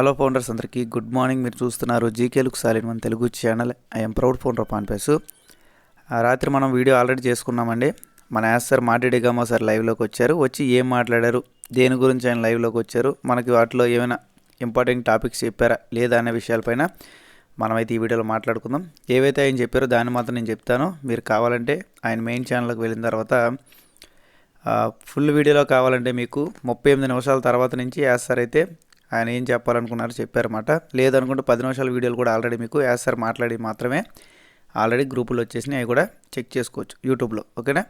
Hello founders అందరికీ good morning. మీరు చూస్తున్నారు జీకేలుకు సాలిన్ మన Telugu channel. I'm proud founder of face రాత్రి మనం వీడియో ఆల్రెడీ చేసుకున్నామండి. మన యాస్ సార్ మాటిడిగామో సార్ లైవ్లోకి వచ్చారు. వచ్చి ఏం మాట్లాడారు దేని గురించి ఆయన లైవ్లోకి వచ్చారు మనకి వాటిలో ఏమైనా ఇంపార్టెంట్ టాపిక్స్ చెప్పారా లేదా అనే విషయాలపైన మనమైతే ఈ వీడియోలో మాట్లాడుకుందాం. ఏవైతే ఆయన చెప్పారో దాన్ని మాత్రం నేను చెప్తాను. మీరు కావాలంటే ఆయన మెయిన్ ఛానల్కి వెళ్ళిన తర్వాత ఫుల్ వీడియోలో కావాలంటే మీకు ముప్పై ఎనిమిది నిమిషాల తర్వాత నుంచి యాస్ సార్ అయితే ఆయన ఏం చెప్పాలనుకున్నారో చెప్పారన్నమాట. లేదనుకుంటే పది నిమిషాల వీడియోలు కూడా ఆల్రెడీ మీకు యాస్ సార్ మాట్లాడి మాత్రమే. ఆల్రెడీ గ్రూపులు వచ్చేసినాయి అవి కూడా చెక్ చేసుకోవచ్చు యూట్యూబ్లో ఓకేనా?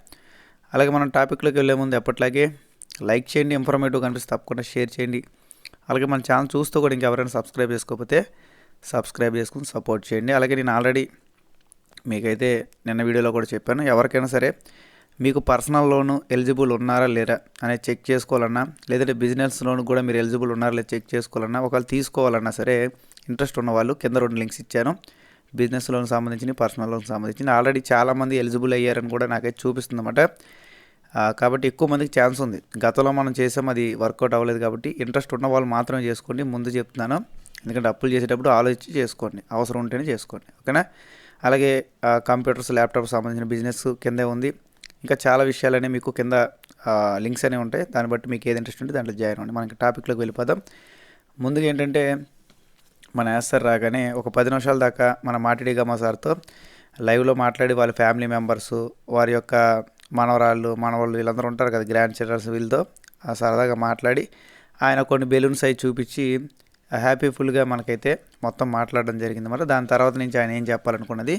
అలాగే మనం టాపిక్లోకి వెళ్ళే ముందు ఎప్పట్లాగే లైక్ చేయండి ఇన్ఫర్మేటివ్ కనిపిస్తే తప్పకుండా షేర్ చేయండి. అలాగే మన ఛానల్ చూస్తూ కూడా ఇంకెవరైనా సబ్స్క్రైబ్ చేసుకోకపోతే సబ్స్క్రైబ్ చేసుకుని సపోర్ట్ చేయండి. అలాగే నేను ఆల్రెడీ మీకైతే నిన్న వీడియోలో కూడా చెప్పాను ఎవరికైనా సరే మీకు పర్సనల్ లోను ఎలిజిబుల్ ఉన్నారా లేరా అనేది చెక్ చేసుకోవాలన్నా లేదంటే బిజినెస్ లోన్ కూడా మీరు ఎలిజిబుల్ ఉన్నారా లేదా చెక్ చేసుకోవాలన్నా ఒకవేళ తీసుకోవాలన్నా సరే ఇంట్రెస్ట్ ఉన్న వాళ్ళు కింద రెండు లింక్స్ ఇచ్చాను. బిజినెస్ లోన్ సంబంధించిన పర్సనల్ లోన్ సంబంధించిన ఆల్రెడీ చాలామంది ఎలిజిబుల్ అయ్యారని కూడా నాకైతే చూపిస్తుంది అనమాట కాబట్టి ఎక్కువ మందికి ఛాన్స్ ఉంది. గతంలో మనం చేసాం అది వర్కౌట్ అవ్వలేదు కాబట్టి ఇంట్రెస్ట్ ఉన్న వాళ్ళు మాత్రమే చేసుకోండి ముందు చెప్తున్నాను. ఎందుకంటే అప్పులు చేసేటప్పుడు ఆలోచించి చేసుకోండి. అవసరం ఉంటేనే చేసుకోండి. ఓకేనా? అలాగే కంప్యూటర్స్ ల్యాప్టాప్ సంబంధించిన బిజినెస్ కిందే ఉంది. ఇంకా చాలా విషయాలనే మీకు కింద లింక్స్ అనేవి ఉంటాయి. దాన్ని బట్టి మీకు ఏది ఇంట్రెస్ట్ ఉంటే దాంట్లో జాయిన్ అవ్వండి. మనకి టాపిక్లోకి వెళ్ళిపోదాం. ముందుగా ఏంటంటే మన యాసర్ రాగానే ఒక పది నిమిషాల దాకా మన మాటిడిగమ్మ సార్తో లైవ్లో మాట్లాడి వాళ్ళ ఫ్యామిలీ మెంబర్స్ వారి యొక్క మనవరాళ్ళు మనవాళ్ళు వీళ్ళందరూ ఉంటారు కదా గ్రాండ్ చిల్డ్రన్స్ వీళ్ళతో ఆ సరదాగా మాట్లాడి ఆయన కొన్ని బెలూన్స్ అవి చూపించి హ్యాపీఫుల్గా మనకైతే మొత్తం మాట్లాడడం జరిగింది మరి దాని తర్వాత నుంచి ఆయన ఏం చెప్పాలనుకున్నది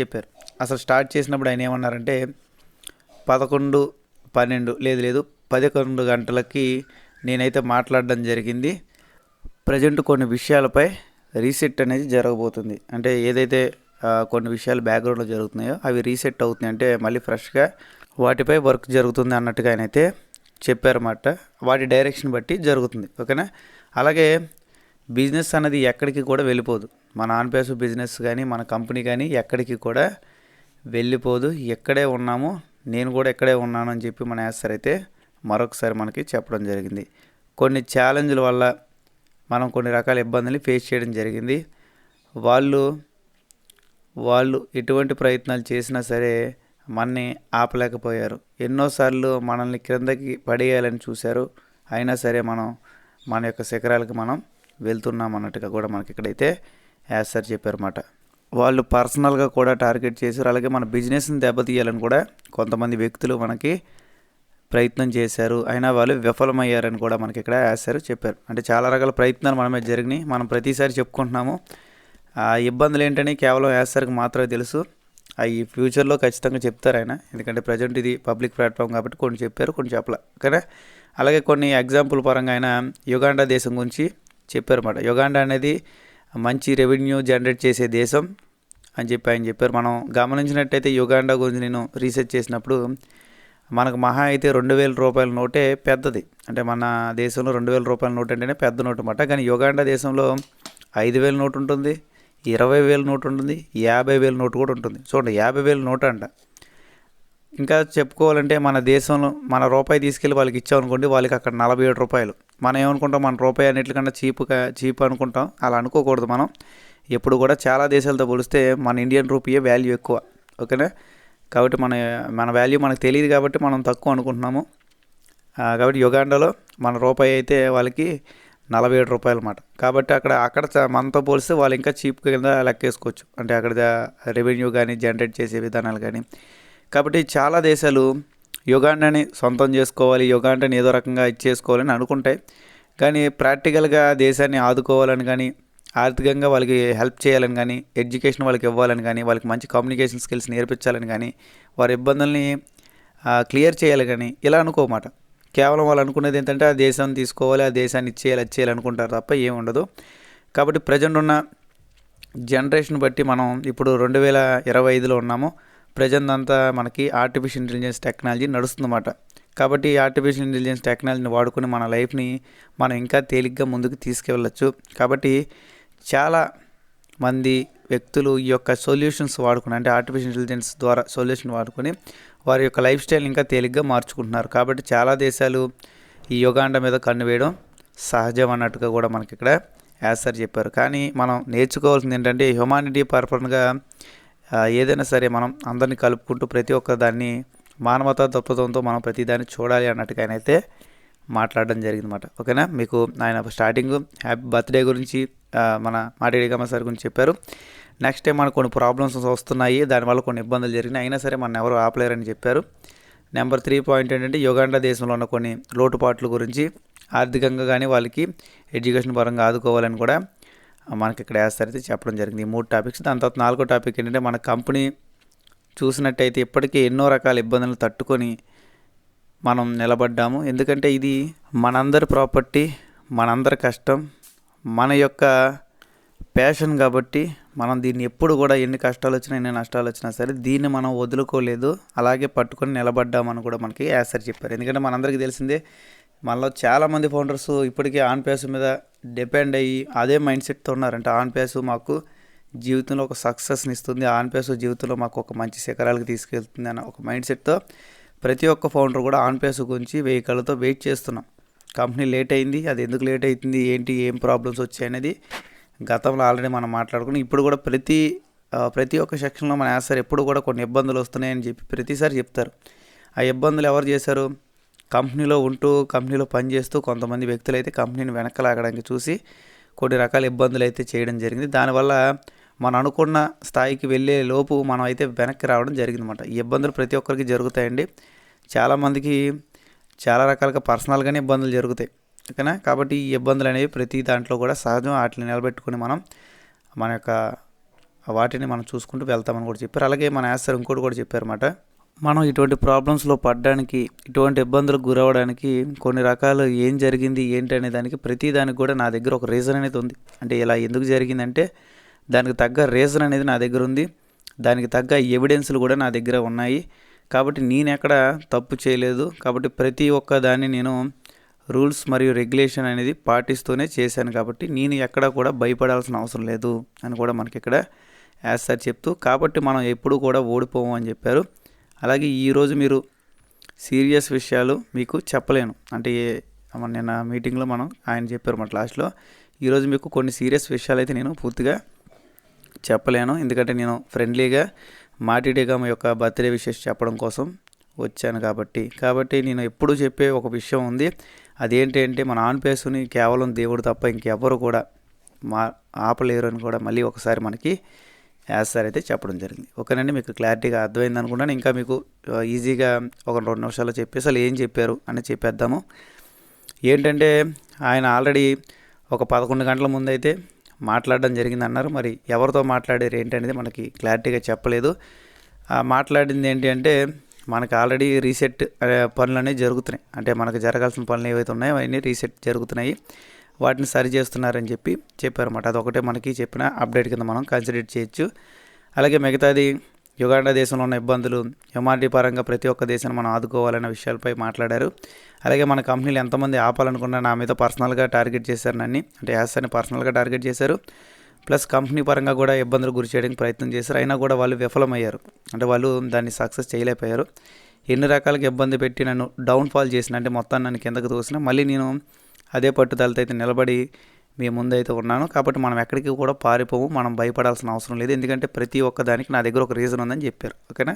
చెప్పారు. అసలు స్టార్ట్ చేసినప్పుడు ఆయన ఏమన్నారంటే పదకొండు పన్నెండు లేదు లేదు పదకొండు గంటలకి నేనైతే మాట్లాడడం జరిగింది. ప్రజెంట్ కొన్ని విషయాలపై రీసెట్ అనేది జరగబోతుంది. అంటే ఏదైతే కొన్ని విషయాలు బ్యాక్గ్రౌండ్లో జరుగుతున్నాయో అవి రీసెట్ అవుతున్నాయి. అంటే మళ్ళీ ఫ్రెష్గా వాటిపై వర్క్ జరుగుతుంది అన్నట్టుగా ఆయన అయితే చెప్పారన్నమాట. వాటి డైరెక్షన్ బట్టి జరుగుతుంది. ఓకేనా? అలాగే బిజినెస్ అనేది ఎక్కడికి కూడా వెళ్ళిపోదు. మన ఆన్పేస్ బిజినెస్ కానీ మన కంపెనీ కానీ ఎక్కడికి కూడా వెళ్ళిపోదు. ఎక్కడే ఉన్నామో నేను కూడా ఇక్కడే ఉన్నాను అని చెప్పి మన యాసర్ అయితే మరొకసారి మనకి చెప్పడం జరిగింది. కొన్ని ఛాలెంజ్ల వల్ల మనం కొన్ని రకాల ఇబ్బందులు ఫేస్ చేయడం జరిగింది. వాళ్ళు వాళ్ళు ఎటువంటి ప్రయత్నాలు చేసినా సరే మనని ఆపలేకపోయారు. ఎన్నోసార్లు మనల్ని క్రిందకి పడేయాలని చూశారు. అయినా సరే మనం మన యొక్క శిఖరాలకు మనం వెళ్తున్నాం అన్నట్టుగా కూడా మనకి ఇక్కడైతే యాజ్ సార్ చెప్పారన్నమాట వాళ్ళు పర్సనల్గా కూడా టార్గెట్ చేశారు. అలాగే మన బిజినెస్ని దెబ్బతీయాలని కూడా కొంతమంది వ్యక్తులు మనకి ప్రయత్నం చేశారు. అయినా వాళ్ళు విఫలమయ్యారని కూడా మనకి ఇక్కడ వేశారు చెప్పారు. అంటే చాలా రకాల ప్రయత్నాలు మనమే జరిగినాయి. మనం ప్రతిసారి చెప్పుకుంటున్నాము. ఆ ఇబ్బందులు ఏంటని కేవలం వేస్తారికి మాత్రమే తెలుసు. అవి ఫ్యూచర్లో ఖచ్చితంగా చెప్తారు ఆయన. ఎందుకంటే ప్రజెంట్ ఇది పబ్లిక్ ప్లాట్ఫామ్ కాబట్టి కొన్ని చెప్పారు కొన్ని చెప్పలే. ఓకేనా? అలాగే కొన్ని ఎగ్జాంపుల్ పరంగా ఆయన యుగాండా దేశం గురించి చెప్పారన్నమాట యుగాండా అనేది మంచి రెవెన్యూ జనరేట్ చేసే దేశం అని చెప్పి ఆయన చెప్పారు. మనం గమనించినట్టయితే యుగాండా గురించి నేను రీసెర్చ్ చేసినప్పుడు మనకు మహా అయితే రెండు వేల రూపాయల నోటే పెద్దది. అంటే మన దేశంలో రెండు వేల రూపాయల నోట్ అంటేనే పెద్ద నోటు అనమాట కానీ యుగాండా దేశంలో ఐదు వేల నోటు ఉంటుంది ఇరవై వేల నోటు ఉంటుంది యాభై వేల నోటు కూడా ఉంటుంది. చూడండి యాభై వేల నోటు అంట. ఇంకా చెప్పుకోవాలంటే మన దేశంలో మన రూపాయి తీసుకెళ్ళి వాళ్ళకి ఇచ్చామనుకోండి వాళ్ళకి అక్కడ నలభై ఏడు రూపాయలు. మనం ఏమనుకుంటాం మన రూపాయి అన్నిటికన్నా చీప్ చీప్ అనుకుంటాం. అలా అనుకోకూడదు మనం. ఎప్పుడు కూడా చాలా దేశాలతో పోలిస్తే మన ఇండియన్ రూపీయే వాల్యూ ఎక్కువ. ఓకేనా? కాబట్టి మన మన వాల్యూ మనకు తెలియదు కాబట్టి మనం తక్కువ అనుకుంటున్నాము. కాబట్టి యుగాండాలో మన రూపాయి అయితే వాళ్ళకి నలభై ఏడు రూపాయలు అన్నమాట. కాబట్టి అక్కడ అక్కడ మనతో పోలిస్తే వాళ్ళు ఇంకా చీప్ కింద లెక్కేసుకోవచ్చు. అంటే అక్కడ రెవెన్యూ కానీ జనరేట్ చేసే విధానాలు కానీ కాబట్టి చాలా దేశాలు యుగాండని సొంతం చేసుకోవాలి యుగాండని ఏదో రకంగా ఇచ్చేసుకోవాలని అనుకుంటాయి. కానీ ప్రాక్టికల్గా దేశాన్ని ఆదుకోవాలని కానీ ఆర్థికంగా వాళ్ళకి హెల్ప్ చేయాలని కానీ ఎడ్యుకేషన్ వాళ్ళకి ఇవ్వాలని కానీ వాళ్ళకి మంచి కమ్యూనికేషన్ స్కిల్స్ నేర్పించాలని కానీ వారి ఇబ్బందుల్ని క్లియర్ చేయాలి కానీ ఇలా అనుకోమాట. కేవలం వాళ్ళు అనుకునేది ఏంటంటే ఆ దేశాన్ని తీసుకోవాలి ఆ దేశాన్ని ఇచ్చేయాలి ఇచ్చేయాలి చేయాలి అనుకుంటారు తప్ప ఏం ఉండదు. కాబట్టి ప్రజెంట్ ఉన్న జనరేషన్ బట్టి మనం ఇప్పుడు రెండు వేల ఇరవై ఐదులో ఉన్నాము. ప్రజెంట్ అంతా మనకి ఆర్టిఫిషియల్ ఇంటెలిజెన్స్ టెక్నాలజీ నడుస్తుందన్నమాట. కాబట్టి ఆర్టిఫిషియల్ ఇంటెలిజెన్స్ టెక్నాలజీని వాడుకుని మన లైఫ్ని మనం ఇంకా తేలిగ్గా ముందుకు తీసుకెళ్ళచ్చు. కాబట్టి చాలా మంది వ్యక్తులు ఈ యొక్క సొల్యూషన్స్ వాడుకుని అంటే ఆర్టిఫిషియల్ ఇంటెలిజెన్స్ ద్వారా సొల్యూషన్ వాడుకొని వారి యొక్క లైఫ్ స్టైల్ ఇంకా తేలిగ్గా మార్చుకుంటున్నారు. కాబట్టి చాలా దేశాలు ఈ యుగాండ మీద కన్ను వేయడం సహజం అన్నట్టుగా కూడా మనకి ఇక్కడ యాసర్ చెప్పారు. కానీ మనం నేర్చుకోవాల్సింది ఏంటంటే హ్యుమానిటీ పర్పన్గా ఏదైనా సరే మనం అందరినీ కలుపుకుంటూ ప్రతి ఒక్క దాన్ని మానవతా దృక్పథంతో మనం ప్రతిదాన్ని చూడాలి అన్నట్టుగా ఆయన అయితే మాట్లాడడం జరిగిందన్నమాట. ఓకేనా? మీకు ఆయన స్టార్టింగ్ హ్యాపీ బర్త్డే గురించి మన మాటిడిగమ్మ సార్ గురించి చెప్పారు. నెక్స్ట్ టైం మనకు కొన్ని ప్రాబ్లమ్స్ వస్తున్నాయి దానివల్ల కొన్ని ఇబ్బందులు జరిగినాయి. అయినా సరే మన ఎవరు ఆపలేరని చెప్పారు. నెంబర్ త్రీ పాయింట్ ఏంటంటే యుగాండా దేశంలో ఉన్న కొన్ని లోటుపాట్ల గురించి ఆర్థికంగా కానీ వాళ్ళకి ఎడ్యుకేషన్ పరంగా ఆదుకోవాలని కూడా మనకి ఇక్కడ వేస్తారైతే చెప్పడం జరిగింది. ఈ మూడు టాపిక్స్ దాని తర్వాత నాలుగో టాపిక్ ఏంటంటే మన కంపెనీ చూసినట్టయితే ఇప్పటికీ ఎన్నో రకాల ఇబ్బందులు తట్టుకొని మనం నిలబడ్డాము. ఎందుకంటే ఇది మనందరి ప్రాపర్టీ మనందరి కష్టం మన యొక్క ప్యాషన్ కాబట్టి మనం దీన్ని ఎప్పుడు కూడా ఎన్ని కష్టాలు వచ్చినా ఎన్ని నష్టాలు వచ్చినా సరే దీన్ని మనం వదులుకోలేదు. అలాగే పట్టుకొని నిలబడ్డామని కూడా మనకి యాసర్ చెప్పారు. ఎందుకంటే మనందరికీ తెలిసిందే మనలో చాలామంది ఫౌండర్స్ ఇప్పటికీ ఆన్ పేస్ మీద డిపెండ్ అయ్యి అదే మైండ్ సెట్తో ఉన్నారంటే ఆన్పేస్ మాకు జీవితంలో ఒక సక్సెస్ని ఇస్తుంది. ఆన్పేస్ జీవితంలో మాకు ఒక మంచి శిఖరాలకు తీసుకెళ్తుంది అన్న ఒక మైండ్ సెట్తో ప్రతి ఒక్క ఫౌండర్ కూడా ఆన్ గురించి వెయ్యి కళ్ళతో వెయిట్ చేస్తున్నాం. కంపెనీ లేట్ అయింది. అది ఎందుకు లేట్ అవుతుంది? ఏంటి? ఏం ప్రాబ్లమ్స్ వచ్చాయి అనేది గతంలో ఆల్రెడీ మనం మాట్లాడుకుని ఇప్పుడు కూడా ప్రతి ప్రతి ఒక్క సెక్షన్లో మన యాసర్ ఎప్పుడు కూడా కొన్ని ఇబ్బందులు వస్తున్నాయని చెప్పి ప్రతిసారి చెప్తారు. ఆ ఇబ్బందులు ఎవరు చేశారు? కంపెనీలో ఉంటూ కంపెనీలో పనిచేస్తూ కొంతమంది వ్యక్తులు అయితే కంపెనీని వెనకలాగడానికి చూసి కొన్ని రకాల ఇబ్బందులు అయితే చేయడం జరిగింది. దానివల్ల మనం అనుకున్న స్థాయికి వెళ్ళే లోపు మనం అయితే వెనక్కి రావడం జరిగిందన్నమాట. ఈ ఇబ్బందులు ప్రతి ఒక్కరికి జరుగుతాయండి. చాలామందికి చాలా రకాలుగా పర్సనల్గానే ఇబ్బందులు జరుగుతాయి. ఓకేనా? కాబట్టి ఈ ఇబ్బందులు అనేవి ప్రతి దాంట్లో కూడా సహజం. వాటిని నిలబెట్టుకుని మనం మన యొక్క వాటిని మనం చూసుకుంటూ వెళ్తామని కూడా చెప్పారు. అలాగే మన యాసర్ ఇంకోటి కూడా చెప్పారన్నమాట. మనం ఇటువంటి ప్రాబ్లమ్స్లో పడడానికి ఇటువంటి ఇబ్బందులకు గురవడానికి కొన్ని రకాలు ఏం జరిగింది ఏంటి అనే దానికి ప్రతి దానికి కూడా నా దగ్గర ఒక రీజన్ అనేది ఉంది. అంటే ఇలా ఎందుకు జరిగిందంటే దానికి తగ్గ రీజన్ అనేది నా దగ్గర ఉంది. దానికి తగ్గ ఎవిడెన్స్లు కూడా నా దగ్గర ఉన్నాయి. కాబట్టి నేను ఎక్కడ తప్పు చేయలేదు. కాబట్టి ప్రతి ఒక్క దాన్ని నేను రూల్స్ మరియు రెగ్యులేషన్ అనేది పాటిస్తూనే చేశాను. కాబట్టి నేను ఎక్కడ కూడా భయపడాల్సిన అవసరం లేదు అని కూడా మనకి ఇక్కడ యాజ్ సార్ చెప్తూ కాబట్టి మనం ఎప్పుడు కూడా ఓడిపోము అని చెప్పారు. అలాగే ఈరోజు మీరు సీరియస్ విషయాలు మీకు చెప్పలేను. అంటే మన నిన్న మీటింగ్లో మనం ఆయన చెప్పారు మన లాస్ట్లో. ఈరోజు మీకు కొన్ని సీరియస్ విషయాలు అయితే నేను పూర్తిగా చెప్పలేను. ఎందుకంటే నేను ఫ్రెండ్లీగా మాటిడేగా మా యొక్క బర్త్డే విషెస్ చెప్పడం కోసం వచ్చాను కాబట్టి. కాబట్టి నేను ఎప్పుడు చెప్పే ఒక విషయం ఉంది. అదేంటి అంటే మన ఆన్ పేసుని కేవలం దేవుడు తప్ప ఇంకెవరు కూడా మా ఆపలేరు అని కూడా మళ్ళీ ఒకసారి మనకి యాజ్ సార్ అయితే చెప్పడం జరిగింది. ఓకేనండి మీకు క్లారిటీగా అర్థమైంది అనుకున్నాను ఇంకా మీకు ఈజీగా ఒక రెండు నిమిషాల్లో చెప్పేసి అసలు ఏం చెప్పారు అని చెప్పేద్దాము. ఏంటంటే ఆయన ఆల్రెడీ ఒక పదకొండు గంటల ముందు అయితే మాట్లాడడం జరిగింది అన్నారు మరి ఎవరితో మాట్లాడారు ఏంటనేది మనకి క్లారిటీగా చెప్పలేదు. మాట్లాడింది ఏంటి అంటే మనకి ఆల్రెడీ రీసెట్ పనులు అనేవి జరుగుతున్నాయి. అంటే మనకు జరగాల్సిన పనులు ఏవైతే ఉన్నాయో అవన్నీ రీసెట్ జరుగుతున్నాయి. వాటిని సరి చేస్తున్నారని చెప్పి చెప్పారన్నమాట. అదొకటే మనకి చెప్పిన అప్డేట్ కింద మనం కన్సిడర్ చేయొచ్చు. అలాగే మిగతాది యుగాండా దేశంలో ఉన్న ఇబ్బందులు ఎంఆర్డీ పరంగా ప్రతి ఒక్క దేశాన్ని మనం ఆదుకోవాలన్న విషయాలపై మాట్లాడారు. అలాగే మన కంపెనీలు ఎంతమంది ఆపాలనుకున్నా నా మీద పర్సనల్గా టార్గెట్ చేశారు నన్ను. అంటే యాసని పర్సనల్గా టార్గెట్ చేశారు. ప్లస్ కంపెనీ పరంగా కూడా ఇబ్బందులు గురి చేయడానికి ప్రయత్నం చేశారు. అయినా కూడా వాళ్ళు విఫలమయ్యారు. అంటే వాళ్ళు దాన్ని సక్సెస్ చేయలేకపోయారు. ఎన్ని రకాలుగా ఇబ్బంది పెట్టి నన్ను డౌన్ఫాల్ చేసిన అంటే మొత్తాన్ని నన్ను కిందకు తోసిన మళ్ళీ నేను అదే పట్టుదలతో అయితే నిలబడి మీ ముందైతే ఉన్నాను. కాబట్టి మనం ఎక్కడికి కూడా పారిపోము మనం భయపడాల్సిన అవసరం లేదు. ఎందుకంటే ప్రతి ఒక్క దానికి నా దగ్గర ఒక రీజన్ ఉందని చెప్పారు. ఓకేనా?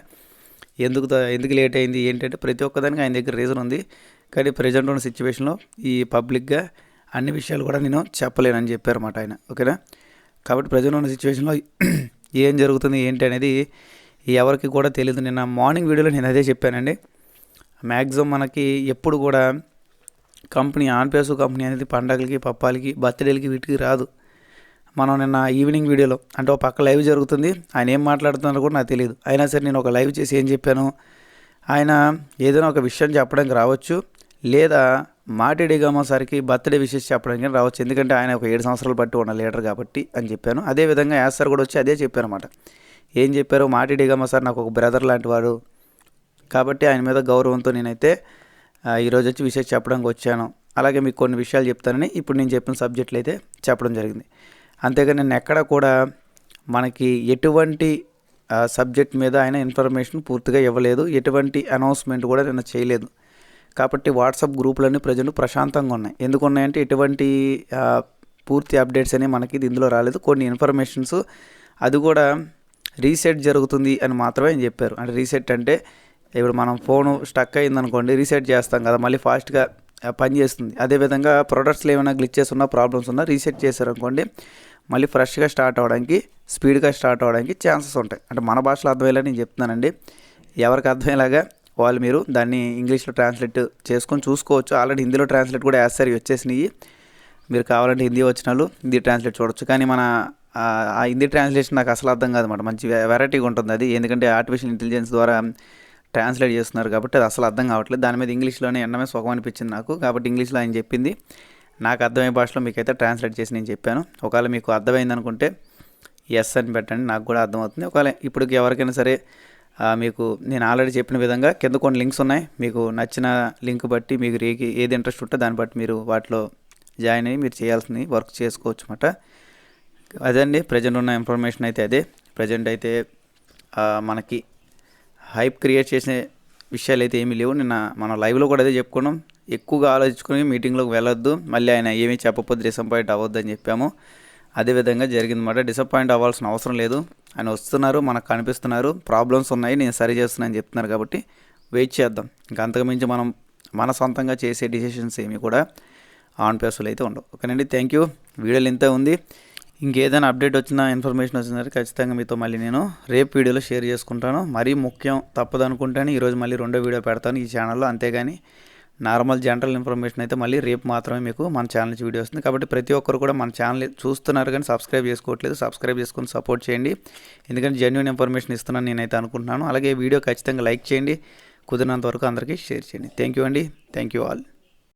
ఎందుకు ఎందుకు లేట్ అయింది? ఏంటంటే ప్రతి ఒక్కదానికి ఆయన దగ్గర రీజన్ ఉంది. కానీ ప్రజెంట్ ఉన్న సిచ్యువేషన్లో ఈ పబ్లిక్గా అన్ని విషయాలు కూడా నేను చెప్పలేనని చెప్పారు అన్నమాట ఆయన. ఓకేనా? కాబట్టి ప్రజెంట్ ఉన్న సిచ్యువేషన్లో ఏం జరుగుతుంది ఏంటి అనేది ఎవరికి కూడా తెలియదు నిన్న మార్నింగ్ వీడియోలో నేను అదే చెప్పానండి. మ్యాక్సిమం మనకి ఎప్పుడు కూడా కంపెనీ ఆన్పేసు కంపెనీ అనేది పండగలకి పప్పాలకి బర్త్డేలకి వీటికి రాదు. మనం నిన్న ఈవినింగ్ వీడియోలో అంటే ఒక పక్క లైవ్ జరుగుతుంది. ఆయన ఏం మాట్లాడుతున్నారో కూడా నాకు తెలియదు అయినా సరే నేను ఒక లైవ్ చేసి ఏం చెప్పాను? ఆయన ఏదైనా ఒక విషయం చెప్పడానికి రావచ్చు. లేదా మాటిడిగామో సారికి బర్త్డే విషెస్ చెప్పడానికి రావచ్చు. ఎందుకంటే ఆయన ఒక ఏడు సంవత్సరాలు పట్టి ఉన్న లీడర్ కాబట్టి అని చెప్పాను. అదేవిధంగా యాస్ సార్ కూడా వచ్చి అదే చెప్పారు అనమాట ఏం చెప్పారు మాటిడిగామో సార్ నాకు ఒక బ్రదర్ లాంటి వాడు. కాబట్టి ఆయన మీద గౌరవంతో నేనైతే ఈరోజు వచ్చి విషయం చెప్పడానికి వచ్చాను. అలాగే మీకు కొన్ని విషయాలు చెప్తానని ఇప్పుడు నేను చెప్పిన సబ్జెక్టులు అయితే చెప్పడం జరిగింది. అంతేగాని నేను ఎక్కడ కూడా మనకి ఎటువంటి సబ్జెక్ట్ మీద ఆయన ఇన్ఫర్మేషన్ పూర్తిగా ఇవ్వలేదు. ఎటువంటి అనౌన్స్మెంట్ కూడా నేను చేయలేదు. కాబట్టి వాట్సాప్ గ్రూపులన్నీ ప్రజలు ప్రశాంతంగా ఉన్నాయి. ఎందుకు ఉన్నాయంటే ఎటువంటి పూర్తి అప్డేట్స్ అనేవి మనకి ఇది ఇందులో రాలేదు. కొన్ని ఇన్ఫర్మేషన్స్ అది కూడా రీసెట్ జరుగుతుంది అని మాత్రమే ఆయన చెప్పారు. అంటే రీసెట్ అంటే ఇప్పుడు మనం ఫోను స్టక్ అయిందనుకోండి రీసెట్ చేస్తాం కదా మళ్ళీ ఫాస్ట్గా పని చేస్తుంది. అదేవిధంగా ప్రొడక్ట్స్లో ఏమైనా గ్లిచెస్ ఉన్నా ప్రాబ్లమ్స్ ఉన్నా రీసెట్ చేశారనుకోండి మళ్ళీ ఫ్రెష్గా స్టార్ట్ అవ్వడానికి స్పీడ్గా స్టార్ట్ అవ్వడానికి ఛాన్సెస్ ఉంటాయి. అంటే మన భాషలో అర్థమయ్యేలా నేను చెప్తున్నానండి. ఎవరికి అర్థమయ్యేలాగా వాళ్ళు మీరు దాన్ని ఇంగ్లీష్లో ట్రాన్స్లేట్ చేసుకొని చూసుకోవచ్చు. ఆల్రెడీ హిందీలో ట్రాన్స్లేట్ కూడా వేస్తారు వచ్చేసినాయి. మీరు కావాలంటే హిందీ వచ్చిన వాళ్ళు హిందీ ట్రాన్స్లేట్ చూడొచ్చు. కానీ మన ఆ ఆ హిందీ ట్రాన్స్లేషన్ నాకు అసలు అర్థం కాదన్నమాట. మంచి వెరైటీగా ఉంటుంది అది. ఎందుకంటే ఆర్టిఫిషియల్ ఇంటెలిజెన్స్ ద్వారా ట్రాన్స్లేట్ చేస్తున్నారు కాబట్టి అది అసలు అర్థం కావట్లేదు. దాని మీద ఇంగ్లీష్లోనే ఎండమే సుఖం అనిపించింది నాకు. కాబట్టి ఇంగ్లీష్లో ఆయన చెప్పింది నాకు అర్థమయ్యే భాషలో మీకైతే ట్రాన్స్లేట్ చేసి నేను చెప్పాను. ఒకవేళ మీకు అర్థమైంది అనుకుంటే ఎస్ అని పెట్టండి నాకు కూడా అర్థమవుతుంది. ఒకవేళ ఇప్పటికి ఎవరికైనా సరే మీకు నేను ఆల్రెడీ చెప్పిన విధంగా కింద కొన్ని లింక్స్ ఉన్నాయి. మీకు నచ్చిన లింక్ బట్టి మీకు రేకి ఏది ఇంట్రెస్ట్ ఉంటే దాన్ని బట్టి మీరు వాటిలో జాయిన్ అయ్యి మీరు చేయాల్సింది వర్క్ చేసుకోవచ్చు అన్నమాట. అదండి. ప్రజెంట్ ఉన్న ఇన్ఫర్మేషన్ అయితే అదే. ప్రజెంట్ అయితే మనకి హైప్ క్రియేట్ చేసే విషయాలు అయితే ఏమీ లేవు. నిన్న మన లైవ్లో కూడా అదే చెప్పుకున్నాం. ఎక్కువగా ఆలోచించుకుని మీటింగ్లోకి వెళ్ళొద్దు. మళ్ళీ ఆయన ఏమీ చెప్పకపోతే డిసప్పాయింట్ అవ్వద్దు అని చెప్పాము. అదేవిధంగా జరిగిందన్నమాట. డిసప్పాయింట్ అవ్వాల్సిన అవసరం లేదు. ఆయన వస్తున్నారు మనకు కనిపిస్తున్నారు. ప్రాబ్లమ్స్ ఉన్నాయి నేను సరి చేస్తున్నాను చెప్తున్నారు కాబట్టి వెయిట్ చేద్దాం. ఇంకా అంతకుమించి మనం మన సొంతంగా చేసే డిసిషన్స్ ఏమి కూడా ఆన్ పేసులు అయితే ఉండవు. ఓకేనండి? థ్యాంక్ యూ వీడియోలు ఇంత ఉంది. ఇంకేదైనా అప్డేట్ వచ్చినా ఇన్ఫర్మేషన్ వచ్చిందంటే ఖచ్చితంగా మీతో మళ్ళీ నేను రేపు వీడియోలో షేర్ చేసుకుంటాను. మరీ ముఖ్యం తప్పదు అనుకుంటాను ఈరోజు మళ్ళీ రెండో వీడియో పెడతాను ఈ ఛానల్లో. అంతేగాని నార్మల్ జనరల్ ఇన్ఫర్మేషన్ అయితే మళ్ళీ రేపు మాత్రమే మీకు మన ఛానల్ నుంచి వీడియో వస్తుంది. కాబట్టి ప్రతి ఒక్కరు కూడా మన ఛానల్ చూస్తున్నారు కానీ సబ్స్క్రైబ్ చేసుకోవట్లేదు సబ్స్క్రైబ్ చేసుకొని సపోర్ట్ చేయండి. ఎందుకంటే జెన్యున్ ఇన్ఫర్మేషన్ ఇస్తున్నాను నేనైతే అనుకుంటున్నాను. అలాగే వీడియో ఖచ్చితంగా లైక్ చేయండి కుదిరినంత వరకు అందరికీ షేర్ చేయండి. థ్యాంక్ యూ అండి. Thank you all